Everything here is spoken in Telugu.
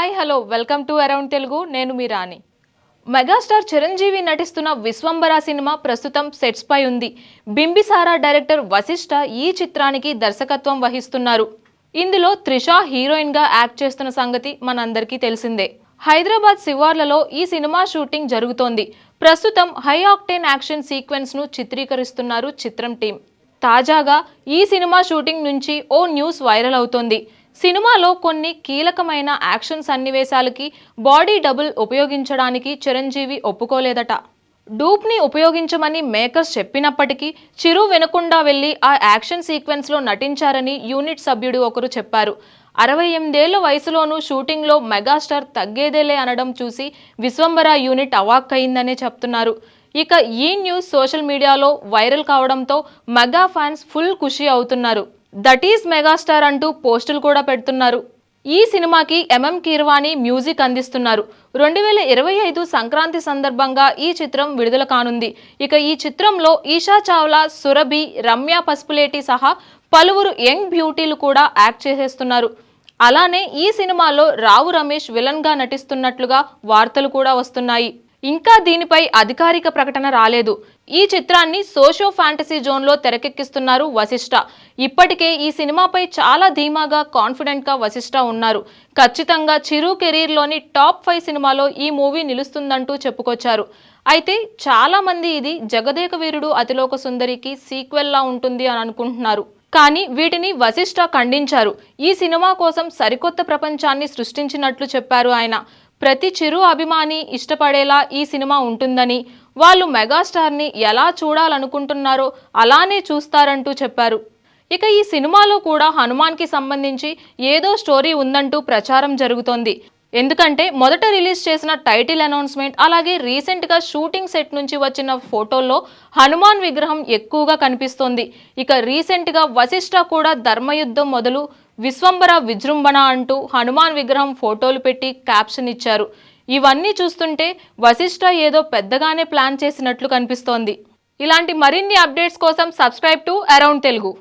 Hi hello. Welcome to around Telugu. నేను మీ రాణి. మెగాస్టార్ చిరంజీవి నటిస్తున్న విశ్వంబర సినిమా ప్రస్తుతం సెట్స్ పై ఉంది. బింబిసారా డైరెక్టర్ వశిష్ఠ ఈ చిత్రానికి దర్శకత్వం వహిస్తున్నారు. ఇందులో త్రిష హీరోయిన్గా యాక్ట్ చేస్తున్న సంగతి మనందరికీ తెలిసిందే. హైదరాబాద్ శివార్లలో ఈ సినిమా షూటింగ్ జరుగుతోంది. ప్రస్తుతం హై ఆక్టేన్ యాక్షన్ సీక్వెన్స్ను చిత్రీకరిస్తున్నారు చిత్రం టీం. తాజాగా ఈ సినిమా షూటింగ్ నుంచి ఓ న్యూస్ వైరల్ అవుతోంది. సినిమాలో కొన్ని కీలకమైన యాక్షన్ సన్నివేశాలకి బాడీ డబుల్ ఉపయోగించడానికి చిరంజీవి ఒప్పుకోలేదట. డూప్ని ఉపయోగించమని మేకర్స్ చెప్పినప్పటికీ చిరు వినకుండా వెళ్ళి ఆ యాక్షన్ సీక్వెన్స్లో నటించారని యూనిట్ సభ్యుడు ఒకరు చెప్పారు. అరవై ఎనిమిదేళ్ళ వయసులోనూ షూటింగ్లో మెగాస్టార్ తగ్గేదేలే అనడం చూసి విశ్వంబర యూనిట్ అవాక్కయిందనే చెప్తున్నారు. ఇక ఈ న్యూస్ సోషల్ మీడియాలో వైరల్ కావడంతో మెగా ఫ్యాన్స్ ఫుల్ ఖుషి అవుతున్నారు. దట్ ఈస్ మెగాస్టార్ అంటూ పోస్టులు కూడా పెడుతున్నారు. ఈ సినిమాకి ఎంఎం కీర్వాణి మ్యూజిక్ అందిస్తున్నారు. రెండు వేల ఇరవై ఐదు సంక్రాంతి సందర్భంగా ఈ చిత్రం విడుదల కానుంది. ఇక ఈ చిత్రంలో ఈషా చావ్లా సురభి రమ్య పసుపులేటి సహా పలువురు యంగ్ బ్యూటీలు కూడా యాక్ట్ చేసేస్తున్నారు. అలానే ఈ సినిమాలో రావు రమేష్ విలన్గా నటిస్తున్నట్లుగా వార్తలు కూడా వస్తున్నాయి. ఇంకా దీనిపై అధికారిక ప్రకటన రాలేదు. ఈ చిత్రాన్ని సోషో ఫ్యాంటసీ జోన్లో తెరకెక్కిస్తున్నారు వశిష్ఠ ఇప్పటికే ఈ సినిమాపై చాలా ధీమాగా కాన్ఫిడెంట్గా వశిష్ఠ ఉన్నారు. ఖచ్చితంగా చిరు కెరీర్లోని టాప్ ఫైవ్ సినిమాలో ఈ మూవీ నిలుస్తుందంటూ చెప్పుకొచ్చారు. అయితే చాలా మంది ఇది జగదేక వీరుడు అతిలోక సుందరికి సీక్వెల్లా ఉంటుంది అని అనుకుంటున్నారు. కానీ వీటిని వశిష్ఠ ఖండించారు. ఈ సినిమా కోసం సరికొత్త ప్రపంచాన్ని సృష్టించినట్లు చెప్పారు ఆయన. ప్రతి చిరు అభిమాని ఇష్టపడేలా ఈ సినిమా ఉంటుందని వాళ్ళు మెగాస్టార్ని ఎలా చూడాలనుకుంటున్నారో అలానే చూస్తారంటూ చెప్పారు. ఇక ఈ సినిమాలో కూడా హనుమాన్కి సంబంధించి ఏదో స్టోరీ ఉందంటూ ప్రచారం జరుగుతోంది. ఎందుకంటే మొదట రిలీజ్ చేసిన టైటిల్ అనౌన్స్మెంట్ అలాగే రీసెంట్గా షూటింగ్ సెట్ నుంచి వచ్చిన ఫోటోల్లో హనుమాన్ విగ్రహం ఎక్కువగా కనిపిస్తోంది. ఇక రీసెంట్గా వశిష్ఠ కూడా ధర్మయుద్ధం మొదలు విశ్వంబర విజృంభణ అంటూ హనుమాన్ విగ్రహం ఫోటోలు పెట్టి క్యాప్షన్ ఇచ్చారు. ఇవన్నీ చూస్తుంటే వశిష్ఠ ఏదో పెద్దగానే ప్లాన్ చేసినట్లు కనిపిస్తోంది. ఇలాంటి మరిన్ని అప్డేట్స్ కోసం సబ్స్క్రైబ్ టు అరౌండ్ తెలుగు.